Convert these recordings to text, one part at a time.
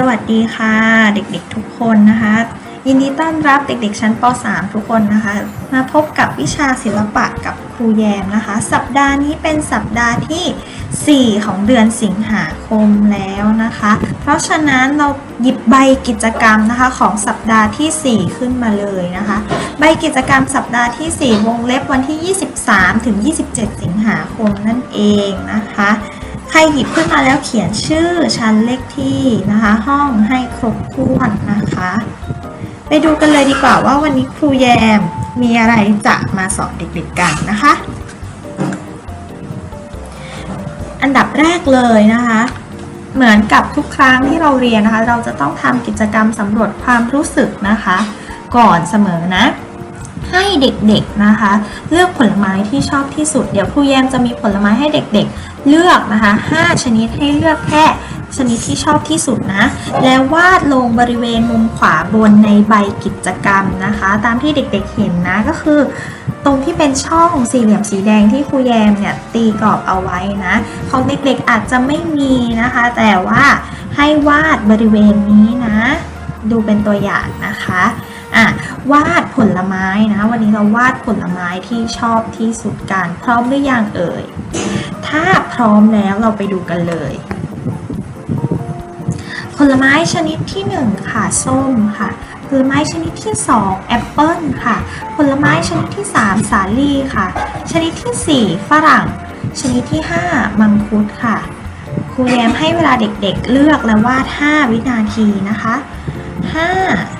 สวัสดีค่ะเด็กๆทุกคนนะคะ ยินดีต้อนรับเด็กๆชั้นป .3 ทุกคนนะคะ มาพบกับวิชาศิลปะกับครูแยมนะคะ สัปดาห์นี้เป็นสัปดาห์ที่ 4 ของเดือนสิงหาคมแล้วนะคะ เพราะฉะนั้นเราหยิบใบกิจกรรมนะคะของสัปดาห์ทีสี่4 ขึ้นมาเลยนะคะ ใบกิจกรรมสัปดาห์ที่ 4 วงเล็บวันที่ 23 ถึง 27 สิงหาคมนั่นเองนะคะ รหยิบขึ้นมาแล้วเขียนชื่อชั้นเลขที่นะคะ ห้องให้ครบถ้วนนะคะ ไปดูกันเลยดีกว่าว่าวันนี้ครูแยมมีอะไรจะมาสอนเด็กๆกันนะคะ อันดับแรกเลยนะคะ เหมือนกับทุกครั้งที่เราเรียนนะคะ เราจะต้องทำกิจกรรมสำรวจความรู้สึกนะคะ ก่อนเสมอนะให้เด็กๆนะคะ เลือกผลไม้ที่ชอบที่สุด เดี๋ยวครูแยมจะมีผลไม้ให้เด็กๆ เลือกนะคะ 5 ชนิดให้เลือกแค่ชนิดที่ชอบที่สุดนะ แล้ววาดลงบริเวณมุมขวาบนในใบกิจกรรมนะคะ ตามที่เด็กๆเห็นนะก็คือ ตรงที่เป็นช่องสี่เหลี่ยมสีแดงที่ครูแยมเนี่ยตีกรอบเอาไว้นะของเด็กๆอาจจะไม่มีนะคะ แต่ว่าให้วาดบริเวณนี้นะ ดูเป็นตัวอย่างนะคะ อะวาดผลไม้นะวันนี้เราวาดผลไม้ที่ชอบที่สุดกันพร้อมหรือยังเอ่ย ถ้าพร้อมแล้วเราไปดูกันเลย ผลไม้ชนิดที่1ค่ะส้มค่ะผลไม้ชนิดที่2แอปเปิลค่ะ ผลไม้ชนิดที่ 3 สาลี่ค่ะ ชนิดที่ 4 ฝรั่ง ชนิดที่ 5 มังคุดค่ะ ครูแยมให้เวลาเด็กๆเลือกและวาด 5 วินาทีนะคะ 5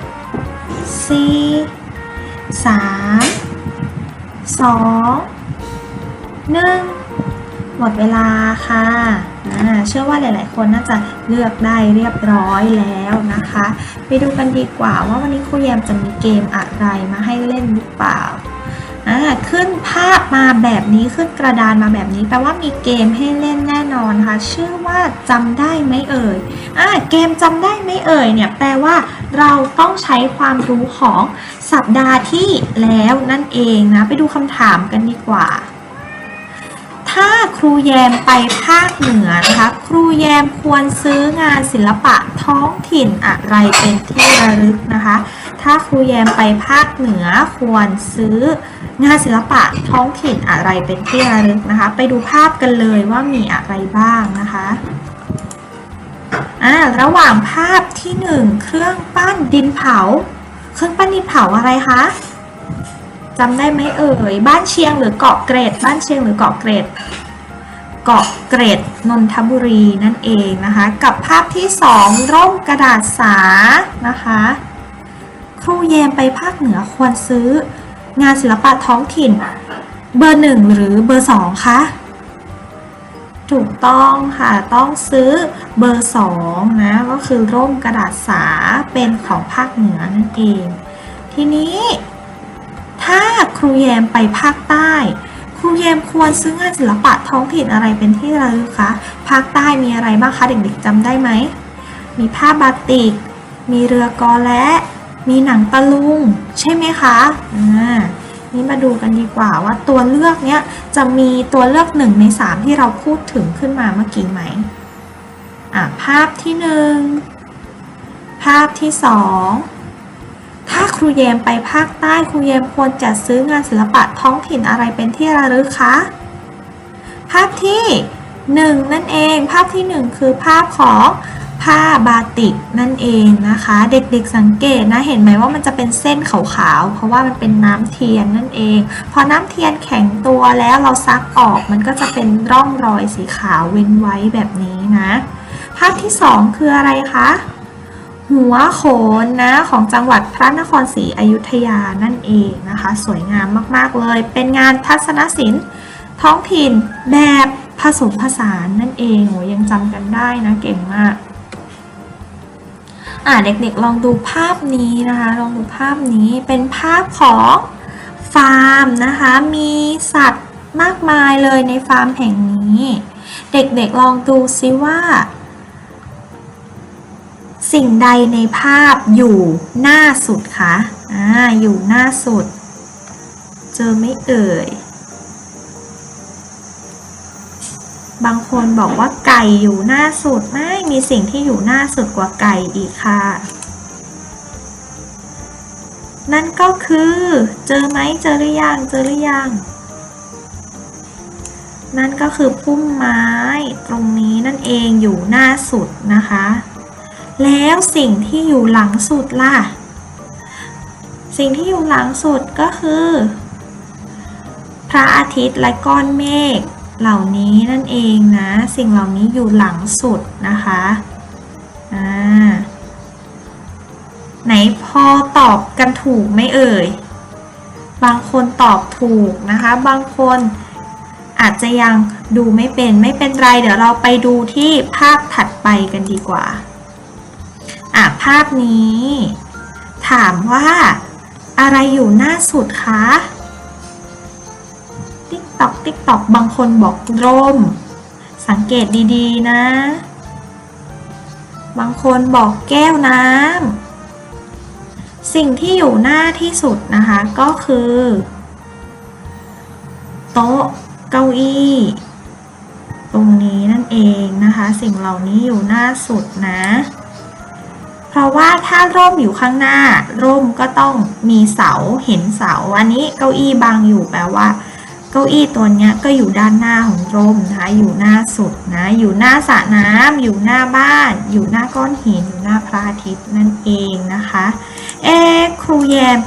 4 3 2 1หมดเวลาค่ะเชื่อว่าหลาย ๆ คนน่าจะเลือกได้เรียบร้อยแล้วนะคะ ไปดูกันดีกว่าว่าวันนี้ครูแยมจะมีเกมอะไรมาให้เล่นหรือเปล่า อ่าขึ้นภาพมาแบบนี้ขึ้นกระดานมาแบบนี้แปลว่ามีเกมให้เล่นแน่นอนค่ะ ชื่อว่าจำได้ไหมเอ่ยอ่าเกมจำได้ไหมเอ่ยเนี่ยแปลว่าเราต้องใช้ความรู้ของสัปดาห์ที่แล้วนั่นเองนะ ไปดูคำถามกันดีกว่า ถ้าครูแยมไปภาคเหนือนะคะครูแยมควรซื้องานศิลปะท้องถิ่นอะไรเป็นที่ระลึกนะคะ ถ้าครูแยมไปภาคเหนือควรซื้องานศิลปะท้องถิ่นอะไรเป็นที่ระลึกนะคะ ไปดูภาพกันเลยว่ามีอะไรบ้างนะคะอ่าระหว่างภาพที่หนึ่งเครื่องปั้นดินเผา เครื่องปั้นดินเผาอะไรคะจำได้ไหมเอ่ยบ้านเชียงหรือเกาะเกรดบ้านเชียงหรือเกาะเกรดเกาะเกรดนนทบุรีนั่นเองนะคะ กับภาพที่สองร่มกระดาษสานะคะ ครูแยมไปภาคเหนือควรซื้อ งานศิลปะท้องถิ่น เบอร์หนึ่งหรือเบอร์สองคะ ถูกต้องค่ะ ต้องซื้อเบอร์สองนะ ก็คือร่มกระดาษสาเป็นของภาคเหนือนั่นเอง ทีนี้ ถ้าครูแยมไปภาคใต้ครูแยมควรซื้องานศิลปะท้องถิ่นอะไรเป็นที่ระลึกคะภาคใต้มีอะไรบ้างคะเด็กๆจำได้ไหม มีผ้าบาติก มีเรือกอและ มีหนังตะลุงใช่ไหมคะอ่านี่มาดูกันดีกว่าว่าตัวเลือกเนี้ยจะมีตัวเลือกหนึ่งในสามที่เราพูดถึงขึ้นมาเมื่อกี้ไหมอะภาพที่หนึ่งภาพที่สองถ้าครูแยมไปภาคใต้ครูแยมควรจัดซื้องานศิลปะท้องถิ่นอะไรเป็นที่ระลึกคะ ภาพที่หนึ่งนั่นเอง ภาพที่หนึ่งคือภาพของ ผ้าบาติกนั่นเองนะคะ เด็กๆสังเกตนะเห็นไหมว่ามันจะเป็นเส้นขาวๆเพราะว่ามันเป็นน้ำเทียนนั่นเอง พอน้ำเทียนแข็งตัวแล้วเราซักออกมันก็จะเป็นร่องรอยสีขาวเว้นไว้แบบนี้นะภาพที่สองคืออะไรคะหัวโขนนะของจังหวัดพระนครศรีอยุธยานั่นเองนะคะ สวยงามมากๆเลย เป็นงานทัศนศิลป์ท้องถิ่นแบบผสมผสานนั่นเองโหยังจำกันได้นะเก่งมาก อ่าเด็กๆลองดูภาพนี้นะคะ ลองดูภาพนี้เป็นภาพของฟาร์มนะคะ มีสัตว์มากมายเลยในฟาร์มแห่งนี้ เด็กๆลองดูซิว่า สิ่งใดในภาพอยู่หน้าสุดคะอ่าอยู่หน้าสุด เจอไม่เอ่ย บางคนบอกว่าไก่อยู่หน้าสุดไม่มีสิ่งที่อยู่หน้าสุดกว่าไก่อีกค่ะ นั่นก็คือ เจอไหมเจอหรือยังเจอหรือยังนั่นก็คือพุ่มไม้ตรงนี้นั่นเองอยู่หน้าสุดนะคะ แล้วสิ่งที่อยู่หลังสุดล่ะ สิ่งที่อยู่หลังสุดก็คือ พระอาทิตย์และก้อนเมฆ เหล่านี้นั่นเองนะ สิ่งเหล่านี้อยู่หลังสุดนะคะอ่าไหนพอตอบกันถูกไหมเอ่ย บางคนตอบถูกนะคะ บางคนอาจจะยังดูไม่เป็นไม่เป็นไร เดี๋ยวเราไปดูที่ภาพถัดไปกันดีกว่าอะภาพนี้ ถามว่าอะไรอยู่หน้าสุดคะ ติ๊กตอกติ๊กตอกบางคนบอกร่ม สังเกตดีๆนะ บางคนบอกแก้วน้ำสิ่งที่อยู่หน้าที่สุดนะคะ ก็คือ โต๊ะเก้าอี้ตรงนี้นั่นเองนะคะ สิ่งเหล่านี้อยู่หน้าสุดนะ เพราะว่าถ้าร่มอยู่ข้างหน้า ร่มก็ต้องมีเสาเห็นเสา อันนี้เก้าอี้บังอยู่แปลว่า ก้าอี้ตัวเนี้ยก็อยู่ด้านหน้าของร่มนะคะอยู่หน้าสุดนะอยู่หน้าสระน้ำอยู่หน้าบ้าน อยู่หน้าก้อนหินอยู่หน้าพระอาทิตย์นั่นเองนะคะเอ๊ครูแยม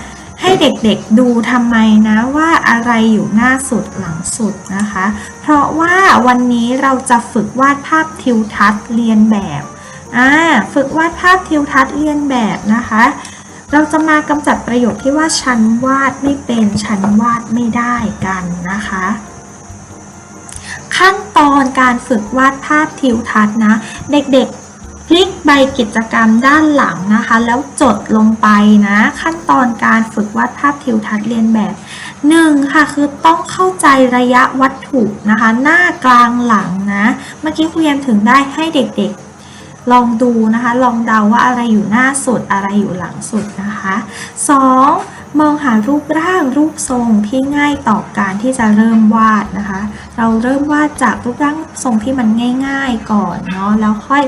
ให้เด็กๆดูทำไมนะว่าอะไรอยู่หน้าสุดหลังสุดนะคะ เพราะว่าวันนี้เราจะฝึกวาดภาพทิวทัศน์เรียนแบบอ่าฝึกวาดภาพทิวทัศน์เรียนแบบนะคะ เราจะมากำจัดประโยคที่ว่าฉันวาดไม่เป็นฉันวาดไม่ได้กันนะคะ ขั้นตอนการฝึกวาดภาพทิวทัศน์นะ เด็กๆพลิกใบกิจกรรมด้านหลังนะคะ แล้วจดลงไปนะ ขั้นตอนการฝึกวาดภาพทิวทัศน์เรียนแบบหนึ่งค่ะคือต้องเข้าใจระยะวัตถุนะคะ หน้ากลางหลังนะ เมื่อกี้ครูแยมถึงได้ให้เด็กๆ ลองดูนะคะ ลองเดาว่าอะไรอยู่หน้าสุดอะไรอยู่หลังสุดนะคะ 2. มองหารูปร่างรูปทรงที่ง่ายต่อการที่จะเริ่มวาดนะคะ เราเริ่มวาดจากรูปร่างทรงที่มันง่าย ๆก่อนเนาะแล้วค่อย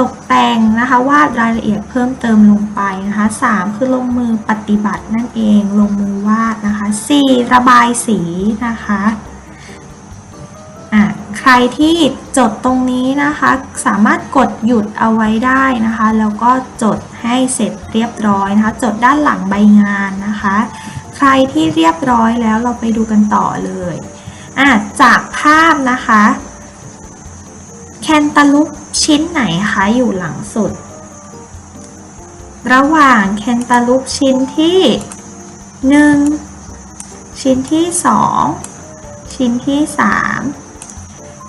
ตกแต่งนะคะวาดรายละเอียดเพิ่มเติมลงไปนะคะ 3. คือลงมือปฏิบัตินั่นเองลงมือวาดนะคะ 4. ระบายสีนะคะ อะใครที่จดตรงนี้นะคะ สามารถกดหยุดเอาไว้ได้นะคะ แล้วก็จดให้เสร็จเรียบร้อยนะคะ จดด้านหลังใบงานนะคะ ใครที่เรียบร้อยแล้วเราไปดูกันต่อเลยอะจากภาพนะคะ แคนตาลูปชิ้นไหนคะอยู่หลังสุด ระหว่างแคนตาลูปชิ้นที่ 1 ชิ้นที่ 2 ชิ้นที่ 3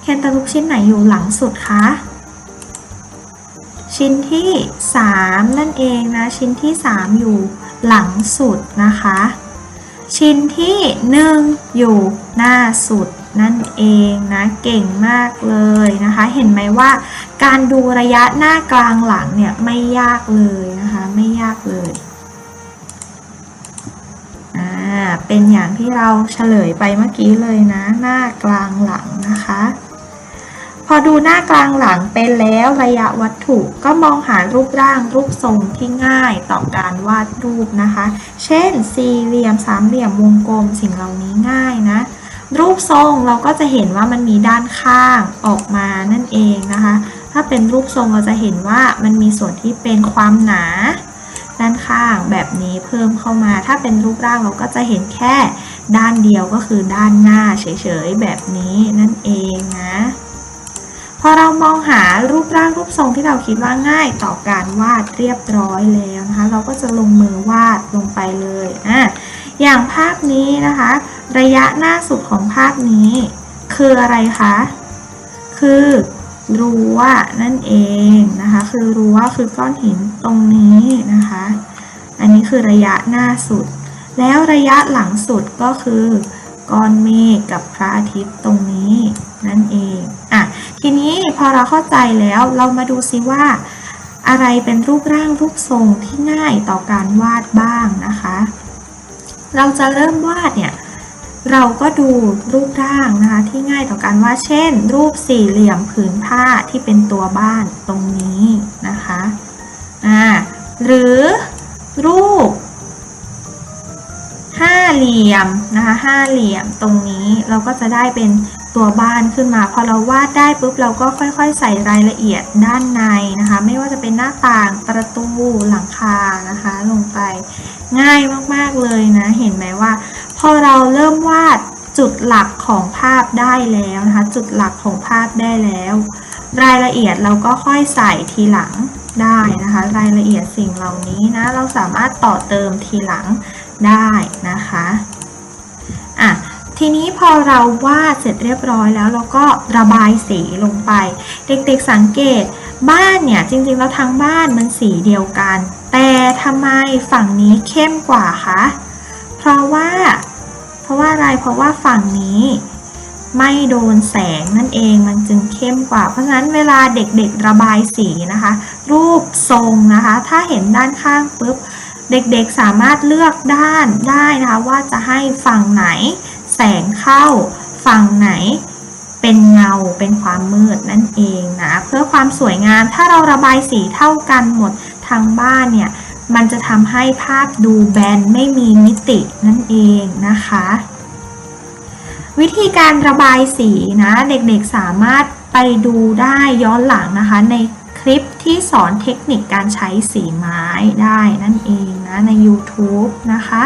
แคนตาลูปชิ้นไหนอยู่หลังสุดคะชิ้นที่ 3 นั่นเองนะ ชิ้นที่ 3 อยู่หลังสุดนะคะ ชิ้นที่ 1 อยู่หน้าสุดนั่นเองนะเก่งมากเลยนะคะ เห็นไหมว่าการดูระยะหน้ากลางหลังเนี่ยไม่ยากเลยนะคะ ไม่ยากเลยอ่าเป็นอย่างที่เราเฉลยไปเมื่อกี้เลยนะ หน้ากลางหลังนะคะ อดูหน้ากลางหลังเป็นแล้วระยะวัตถุก็มองหารูปร่างรูปทรงที่ง่ายต่อการวาดรูปนะคะ เช่น สี่เหลี่ยมสามเหลี่ยมวงกลมสิ่งเหล่านี้ง่ายนะ รูปทรงเราก็จะเห็นว่ามันมีด้านข้างออกมานั่นเองนะคะ ถ้าเป็นรูปทรงเราจะเห็นว่ามันมีส่วนที่เป็นความหนาด้านข้างแบบนี้เพิ่มเข้ามา ถ้าเป็นรูปร่างเราก็จะเห็นแค่ด้านเดียวก็คือด้านหน้าเฉยๆแบบนี้นั่นเองนะ พอเรามองหารูปร่างรูปทรงที่เราคิดว่าง่ายต่อการวาดเรียบร้อยแล้วนะคะ เราก็จะลงมือวาดลงไปเลยอะอย่างภาพนี้นะคะ ระยะหน้าสุดของภาพนี้ คืออะไรคะคือรั้วนั่นเองนะคะ คือรั้วคือก้อนหินตรงนี้นะคะ อันนี้คือระยะหน้าสุด แล้วระยะหลังสุดก็คือ ก้อนเมฆกับพระอาทิตย์ตรงนี้นั่นเองอะทีนี้พอเราเข้าใจแล้วเรามาดูซิว่า อะไรเป็นรูปร่างรูปทรงที่ง่ายต่อการวาดบ้างนะคะ เราจะเริ่มวาดเนี่ยเราก็ดูรูปร่างนะคะที่ง่ายต่อการวาดเช่น รูปสี่เหลี่ยมผืนผ้าที่เป็นตัวบ้านตรงนี้นะคะอ่าหรือรูป ห้าเหลี่ยมนะคะห้าเหลี่ยมตรงนี้เราก็จะได้เป็นตัวบ้านขึ้นมา พอเราวาดได้ปุ๊บเราก็ค่อยๆ ใส่รายละเอียดด้านในนะคะ ไม่ว่าจะเป็นหน้าต่างประตูหลังคานะคะ ลงไปง่ายมากๆเลยนะเห็นไหมว่า พอเราเริ่มวาดจุดหลักของภาพได้แล้วนะคะ จุดหลักของภาพได้แล้ว รายละเอียดเราก็ค่อยใส่ทีหลังได้นะคะ รายละเอียดสิ่งเหล่านี้นะเราสามารถต่อเติมทีหลัง ได้นะคะอะทีนี้พอเราวาดเสร็จเรียบร้อยแล้วเราก็ระบายสีลงไป เด็กๆสังเกตบ้านเนี่ยจริงๆแล้วทั้งบ้านมันสีเดียวกัน แต่ทำไมฝั่งนี้เข้มกว่าคะเพราะว่า เพราะว่าอะไรเพราะว่าฝั่งนี้ ไม่โดนแสงนั่นเองมันจึงเข้มกว่า เพราะฉะนั้นเวลาเด็กๆระบายสีนะคะ รูปทรงนะคะ ถ้าเห็นด้านข้างปุ๊บ เด็กๆสามารถเลือกด้านได้นะคะว่าจะให้ฝั่งไหน แสงเข้าฝั่งไหนเป็นเงาเป็นความมืดนั่นเองนะ เพื่อความสวยงามถ้าเราระบายสีเท่ากันหมดทางบ้านเนี่ย มันจะทำให้ภาพดูแบนไม่มีมิตินั่นเองนะคะ วิธีการระบายสีนะ เด็กๆสามารถไปดูได้ย้อนหลังนะคะใน คลิปที่สอนเทคนิคการใช้สีไม้ได้นั่นเองนะใน YouTube นะคะ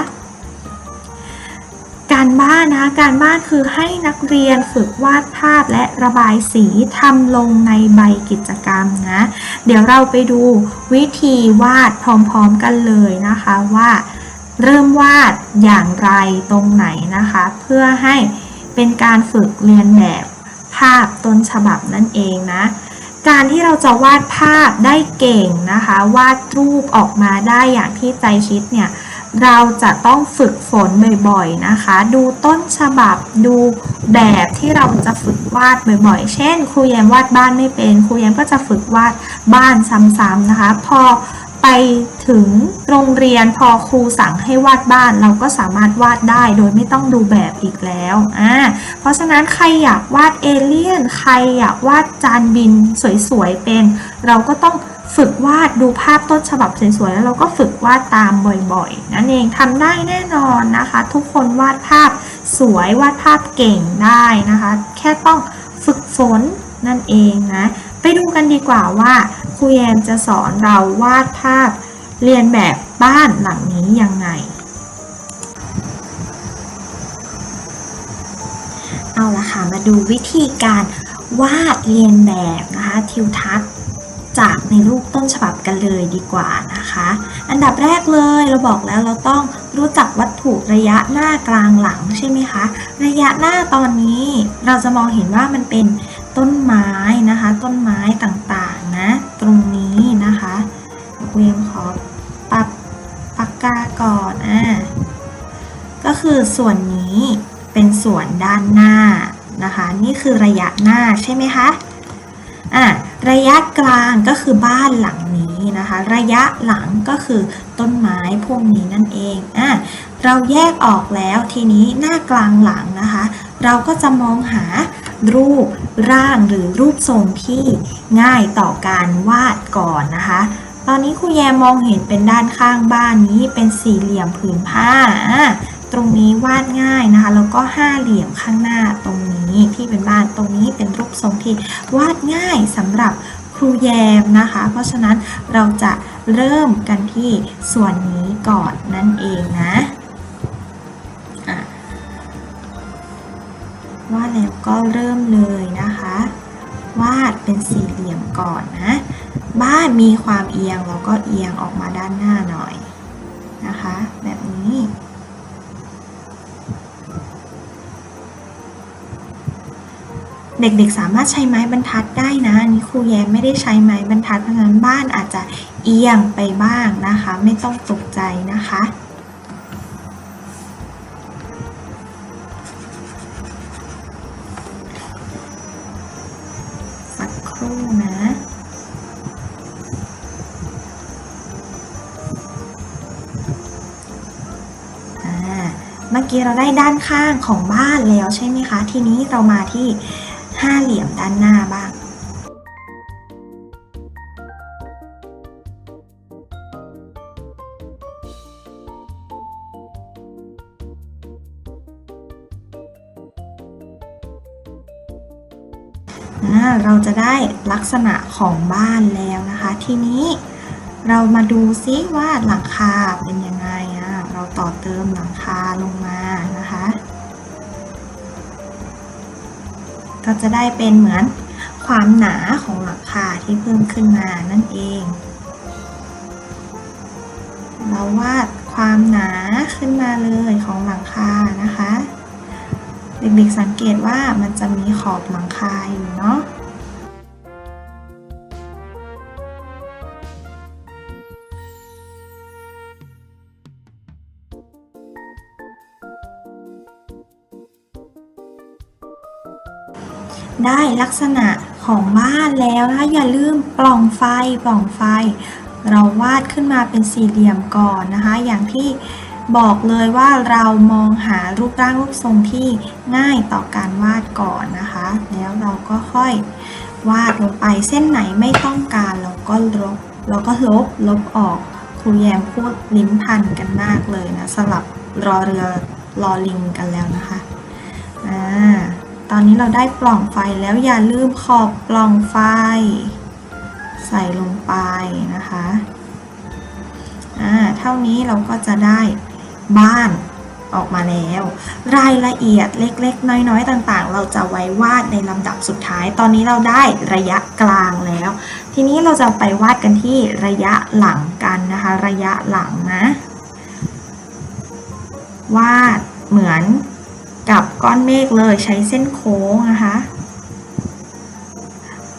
การบ้านนะการบ้านคือให้นักเรียนฝึกวาดภาพและระบายสีทำลงในใบกิจกรรมนะ เดี๋ยวเราไปดูวิธีวาดพร้อมๆกันเลยนะคะว่าเริ่มวาดอย่างไรตรงไหนนะคะ เพื่อให้เป็นการฝึกเรียนแบบภาพต้นฉบับนั่นเองนะ การที่เราจะวาดภาพได้เก่งนะคะ วาดรูปออกมาได้อย่างที่ใจคิดเนี่ยเราจะต้องฝึกฝนบ่อยๆนะคะ ดูต้นฉบับดูแบบที่เราจะฝึกวาดบ่อยๆ เช่น ครูแยมวาดบ้านไม่เป็น ครูแยมก็จะฝึกวาดบ้านซ้ำๆนะคะ พอ ไปถึงโรงเรียนพอครูสั่งให้วาดบ้านเราก็สามารถวาดได้โดยไม่ต้องดูแบบอีกแล้วอ่าเพราะฉะนั้นใครอยากวาดเอเลี่ยน ใครอยากวาดจานบินสวยๆเป็น เราก็ต้องฝึกวาดดูภาพต้นฉบับสวยๆแล้วเราก็ฝึกวาดตามบ่อยๆนั่นเองทำได้แน่นอนนะคะ ทุกคนวาดภาพสวยวาดภาพเก่งได้นะคะ แค่ต้องฝึกฝนนั่นเองนะ ไปดูกันดีกว่าว่า ครูแยมจะสอนเราวาดภาพเรียนแบบบ้านหลังนี้ยังไง เอาละค่ะ มาดูวิธีการวาดเรียนแบบนะคะ ทิวทัศน์จากในรูปต้นฉบับกันเลยดีกว่านะคะ อันดับแรกเลยเราบอกแล้วเราต้องรู้จักวัตถุระยะหน้ากลางหลังใช่ไหมคะ ระยะหน้าตอนนี้เราจะมองเห็นว่ามันเป็นต้นไม้นะคะ ต้นไม้ต่าง ตรงนี้นะคะเวมขอปรับปากกาก่อนอะก็คือส่วนนี้เป็นส่วนด้านหน้านะคะ นี่คือระยะหน้าใช่ไหมคะอะระยะกลางก็คือบ้านหลังนี้นะคะ ระยะหลังก็คือต้นไม้พวกนี้นั่นเองอะเราแยกออกแล้วทีนี้หน้ากลางหลังนะคะ เราก็จะมองหา รูปร่างหรือรูปทรงที่ง่ายต่อการวาดก่อนนะคะ ตอนนี้ครูแยมมองเห็นเป็นด้านข้างบ้านนี้เป็นสี่เหลี่ยมผืนผ้า ตรงนี้วาดง่ายนะคะ แล้วก็ห้าเหลี่ยมข้างหน้าตรงนี้ที่เป็นบ้านตรงนี้เป็นรูปทรงที่วาดง่ายสำหรับครูแยมนะคะ เพราะฉะนั้นเราจะเริ่มกันที่ส่วนนี้ก่อนนั่นเองนะ วาดแล้วก็เริ่มเลยนะคะ วาดเป็นสี่เหลี่ยมก่อนนะ บ้านมีความเอียงเราก็เอียงออกมาด้านหน้าหน่อยนะคะ แบบนี้เด็กๆ สามารถใช้ไม้บรรทัดได้นะนี้ครูแย้มไม่ได้ใช้ไม้บรรทัดเพราะฉะนั้นบ้านอาจจะเอียงไปบ้างนะคะ ไม่ต้องตกใจนะคะ อ่าเมื่เราได้ด้านข้างของบ้านแล้วใช่ไหมคะ ทีนี้เรามาที่ห้าเหลี่ยมด้านหน้าบ้างเราจะได้ลักษณะของบ้านแล้วนะคะ ทีนี้เรามาดูซิว่าหลังคาเป็นยังไงอะเราต่อเติมหลังคาลงมา ก็จะได้เป็นเหมือนความหนาของหลังคาที่เพิ่มขึ้นมานั่นเอง เราวาดความหนาขึ้นมาเลยของหลังคานะคะ เด็กๆสังเกตว่ามันจะมีขอบหลังคาอยู่เนาะ ได้ลักษณะของบ้านแล้วนะคะอย่าลืมปล่องไฟปล่องไฟ เราวาดขึ้นมาเป็นสี่เหลี่ยมก่อนนะคะ อย่างที่บอกเลยว่าเรามองหารูปร่างรูปทรงที่ง่ายต่อการวาดก่อนนะคะ แล้วเราก็ค่อยวาดลงไปเส้นไหนไม่ต้องการเราก็ลบเราก็ลบลบออกครูแยมพูดลิ้นพันกันมากเลยนะ สลับรอเรือรอลิงกันแล้วนะคะ อนนี้เราได้ปล่องไฟแล้วอย่าลืมขอบปล่องไฟ ใส่ลงไปนะคะอ่าเท่านี้เราก็จะได้บ้านออกมาแล้ว รายละเอียดเล็กๆ น้อยๆ ต่างๆ เราจะไว้วาดในลำดับสุดท้าย ตอนนี้เราได้ระยะกลางแล้ว ทีนี้เราจะไปวาดกันที่ระยะหลังกันนะคะ ระยะหลังนะ วาดเหมือน กับก้อนเมฆเลยใช้เส้นโค้งนะคะ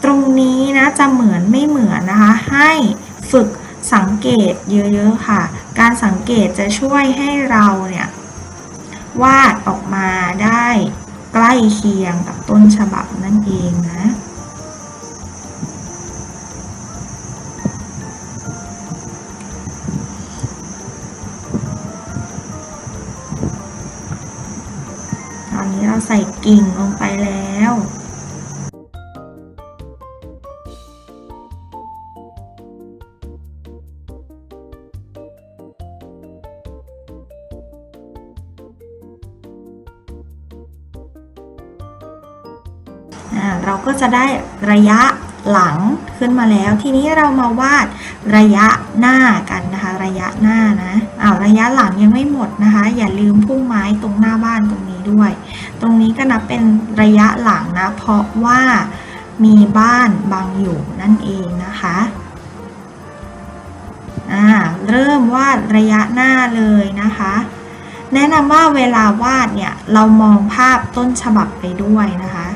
ตรงนี้นะจะเหมือนไม่เหมือนนะคะ ให้ฝึกสังเกตเยอะๆค่ะ การสังเกตจะช่วยให้เราเนี่ยวาดออกมาได้ใกล้เคียงกับต้นฉบับนั่นเองนะ นี้เราใส่กิ่งลงไปแล้ว เราก็จะได้ระยะหลังขึ้นมาแล้ว ทีนี้เรามาวาดระยะหน้ากันนะคะ ระยะหน้านะอ้าวระยะหลังยังไม่หมดนะคะ อย่าลืมพุ่มไม้ตรงหน้าบ้านตรงนี้ ด้วย ตรงนี้ก็นับเป็นระยะหลังนะ เพราะว่ามีบ้านบังอยู่นั่นเองนะคะอ่าเริ่มวาดระยะหน้าเลยนะคะ แนะนำว่าเวลาวาดเนี่ยเรามองภาพต้นฉบับไปด้วยนะคะ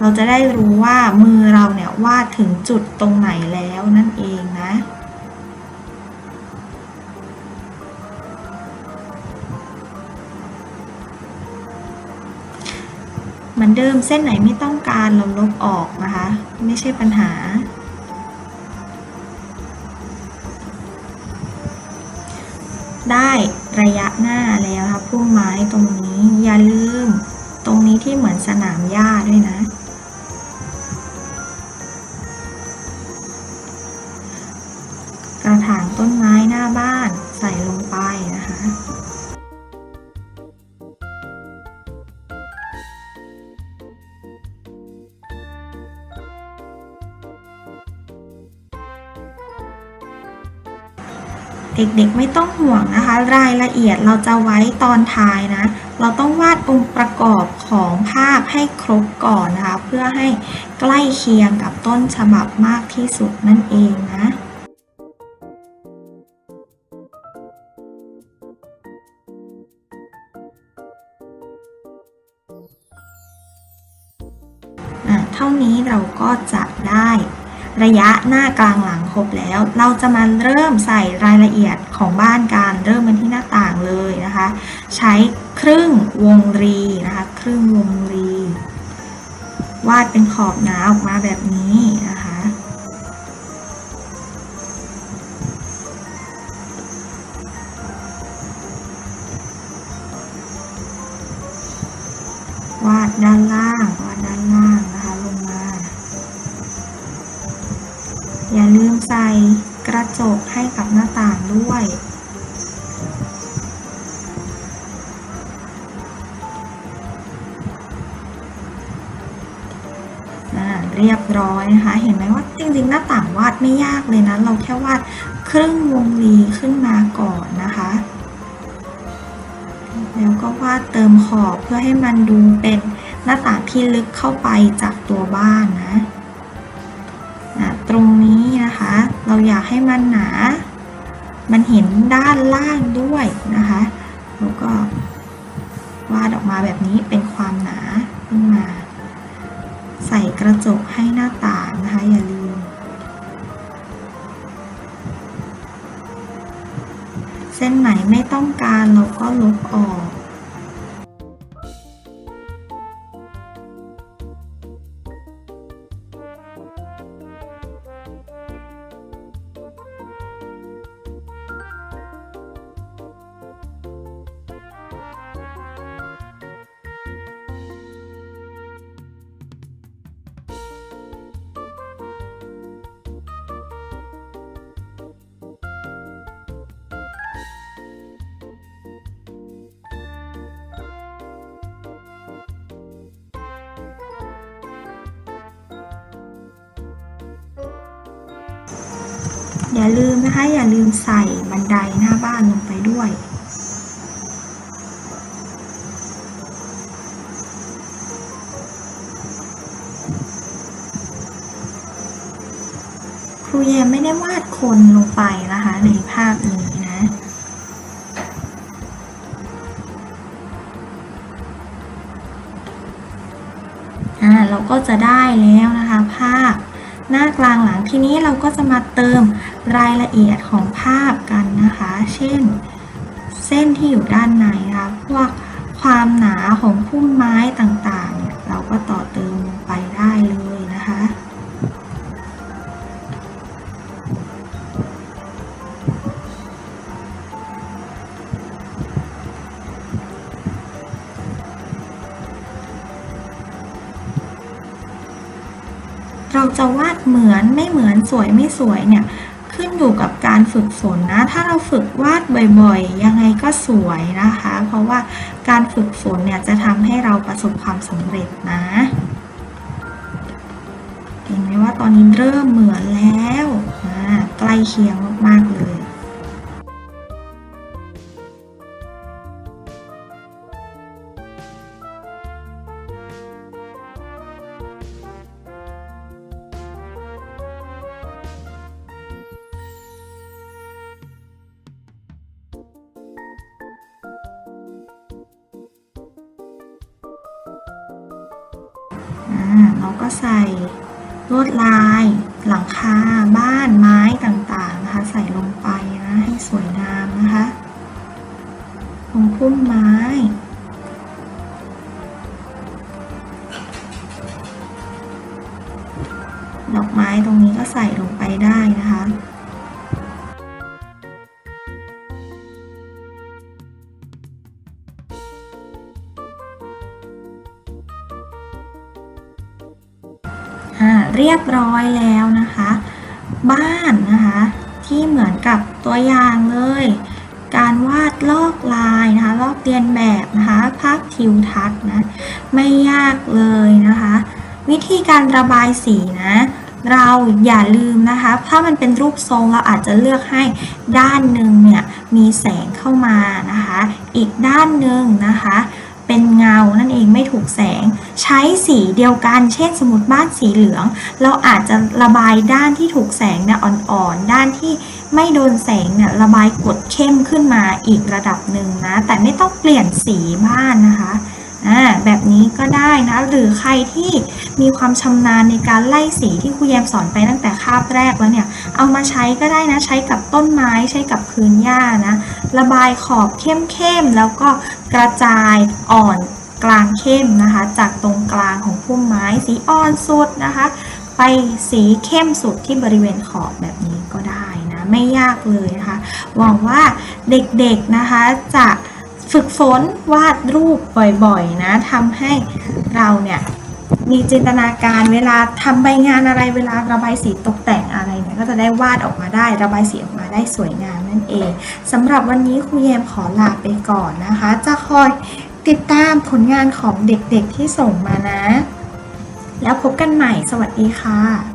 เราจะได้รู้ว่ามือเราเนี่ยวาดถึงจุดตรงไหนแล้วนั่นเองนะ มือนเดิมเส้นไหนไม่ต้องการเราลบออกนะคะ ไม่ใช่ปัญหา ได้ระยะหน้าแล้วค่ะพุ่มไม้ตรงนี้อย่าลืม ตรงนี้ที่เหมือนสนามหญ้าด้วยนะ กระถางต้นไม้หน้าบ้าน เด็กๆไม่ต้องห่วงนะคะ รายละเอียดเราจะไว้ตอนท้ายนะ เราต้องวาดองค์ประกอบของภาพให้ครบก่อนนะคะ เพื่อให้ใกล้เคียงกับต้นฉบับมากที่สุดนั่นเองนะอะเท่านี้เราก็จะได้ระยะหน้ากลางหลัง ครบแล้ว เราจะมาเริ่มใส่รายละเอียดของบ้านการเริ่มกันที่หน้าต่างเลยนะคะ ใช้ครึ่งวงรีนะคะ ครึ่งวงรี วาดเป็นขอบหนาออกมาแบบนี้นะคะ วาดครึ่งวงรีขึ้นมาก่อนนะคะ แล้วก็วาดเติมขอบเพื่อให้มันดูเป็นหน้าต่างที่ลึกเข้าไปจากตัวบ้านนะอะตรงนี้นะคะ เราอยากให้มันหนา มันเห็นด้านล่างด้วยนะคะ แล้วก็วาดออกมาแบบนี้เป็นความหนาขึ้นมา ใส่กระจกให้หน้าต่างนะคะอย่าลืม เส้นไหนไม่ต้องการเราก็ลบออก อย่าลืมนะคะ อย่าลืมใส่บันไดหน้าบ้านลงไปด้วยครูแยมไม่ได้วาดคนลงไปนะคะในภาพนี้นะอ่าเราก็จะได้แล้วนะคะ ภาพหน้ากลางหลังทีนี้เราก็จะมาเติม รายละเอียดของภาพกันนะคะ เช่น เส้นที่อยู่ด้านในนะคะพวกความหนาของพุ่มไม้ต่างๆเนี่ยเราก็ต่อเติมลงไปได้เลยนะคะ เราจะวาดเหมือนไม่เหมือนสวยไม่สวยเนี่ย อยู่กับการฝึกฝนนะ ถ้าเราฝึกวาดบ่อยๆ ยังไงก็สวยนะคะ เพราะว่าการฝึกฝนเนี่ยจะทำให้เราประสบความสำเร็จนะเห็นไหมว่าตอนนี้เริ่มเหมือนแล้วใกล้เคียงมากๆเลย เราก็ใส่ลวดลายหลังคาบ้านไม้ต่างๆนะคะ ใส่ลงไปนะให้สวยงามนะคะตรงพุ่มไม้ดอกไม้ตรงนี้ก็ใส่ลงไปได้นะ อ่าเรียบร้อยแล้วนะคะ บ้านนะคะ ที่เหมือนกับตัวอย่างเลย การวาดลอกลายนะคะ ลอกเรียนแบบนะคะภาพทิวทัศน์นะไม่ยากเลยนะคะ วิธีการระบายสีนะเราอย่าลืมนะคะ ถ้ามันเป็นรูปทรงเราอาจจะเลือกให้ด้านหนึ่งเนี่ยมีแสงเข้ามานะคะ อีกด้านหนึ่งนะคะ เป็นเงานั่นเองไม่ถูกแสง ใช้สีเดียวกัน เช่นสมมติบ้านสีเหลือง เราอาจจะระบายด้านที่ถูกแสงเนี่ยอ่อนๆ ด้านที่ไม่โดนแสงเนี่ยระบายกดเข้มขึ้นมาอีกระดับหนึ่งนะ แต่ไม่ต้องเปลี่ยนสีบ้านนะคะ อ่าแบบนี้ก็ได้นะ หรือใครที่มีความชำนาญในการไล่สีที่ครูแยมสอนไปตั้งแต่คาบแรกแล้วเนี่ย เอามาใช้ก็ได้นะ ใช้กับต้นไม้ใช้กับพื้นหญ้านะ ระบายขอบเข้มๆแล้วก็กระจายอ่อนกลางเข้มนะคะ จากตรงกลางของพุ่มไม้สีอ่อนสุดนะคะ ไปสีเข้มสุดที่บริเวณขอบแบบนี้ก็ได้นะ ไม่ยากเลยนะคะ หวังว่าเด็กๆนะคะจะ ฝึกฝนวาดรูปบ่อยๆนะทำให้เราเนี่ยมีจินตนาการเวลาทำใบงานอะไรเวลาระบายสีตกแต่งอะไรเนี่ยก็จะได้วาดออกมาได้ระบายสีออกมาได้สวยงามนั่นเองสำหรับวันนี้ครูแยมขอลาไปก่อนนะคะ จะคอยติดตามผลงานของเด็กๆที่ส่งมานะ แล้วพบกันใหม่สวัสดีค่ะ